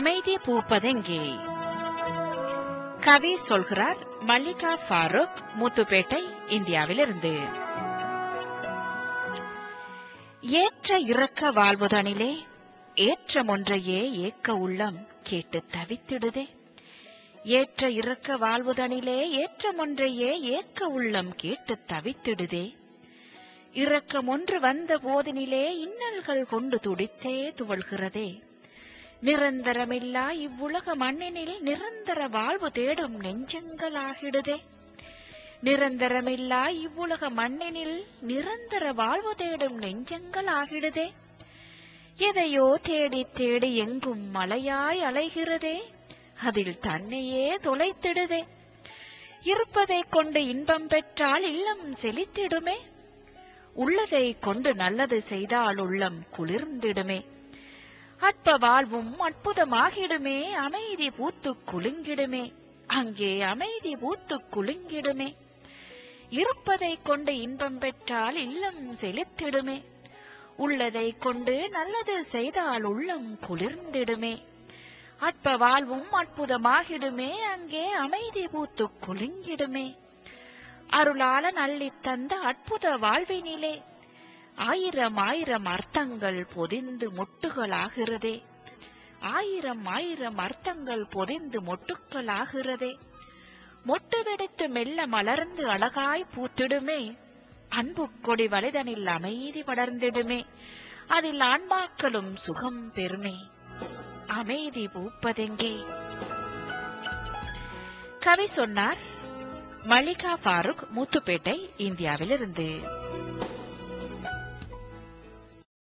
அமைதி பூப்பதெங்கே? கவி சொல்கிறார் மல்லிகா ஃபாரூக் முத்துப்பேட்டை இந்தியாவிலிருந்து. ஏற்ற இறக்க வாழ்வுதனிலே ஏற்றமொன்றையே ஏக்க உள்ளம் கேட்டு தவித்திடுதே. ஏற்ற இறக்க வாழ்வுதனிலே ஏற்றமொன்றையே ஏக்க உள்ளம் கேட்டு தவித்திடுதே. இரக்கம் ஒன்று வந்த போதினிலே இன்னல்கள் கொண்டு துடித்தே துவள்கிறதே. நிரந்தரமில்லா இவ்வுலக மண்ணினில் நிரந்தர வாழ்வு தேடும் நெஞ்சங்களாகிடுதே. நிரந்தரமில்லா இவ்வுலக மண்ணினில் நிரந்தர வாழ்வு தேடும் நெஞ்சங்களாகிடுதே. எதையோ தேடி தேடி எங்கும் மலையாய் அலைகிறதே. அதில் தன்னையே தொலைத்திடுதே. இருப்பதைக் கொண்டு இன்பம் பெற்றால் இல்லம் செழித்திடுமே. உள்ளதை கொண்டு நல்லது செய்தால் உள்ளம் குளிர்ந்திடுமே. அற்ப வாழ்வும் அற்புதமாகிடுமே அமைதி பூத்து குலுங்கிடுமே. அங்கே அமைதி பூத்து குலுங்கிடுமே. இருப்பதைக் கொண்டு இன்பம் பெற்றால் இல்லம் செழித்திடுமே. உள்ளதை கொண்டு நல்லது செய்தால் உள்ளம் குளிர்ந்திடுமே. அற்ப வாழ்வும் அற்புதமாகிடுமே அங்கே அமைதி பூத்து குலுங்கிடுமே. அருளால நள்ளித் தந்த அற்புத வாழ்வினிலே ஆயிரம் ஆயிரம் அர்த்தங்கள் பொதிந்து மொட்டுகளாகிறதே. ஆயிரம் ஆயிரம் அர்த்தங்கள் பொதிந்து மொட்டுக்களாகிறதே. மொட்டு வெடித்து மெல்ல மலர்ந்து அழகாய் பூத்திடுமே. அன்பு கொடி வலைதனில் அமைதி வளர்ந்திடுமே. அதில் ஆன்மாக்களும் சுகம் பெருமே அமைதி பூப்பதெங்கே? கவி சொன்னார் மல்லிகா ஃபாரூக் முத்துப்பேட்டை இந்தியாவிலிருந்து.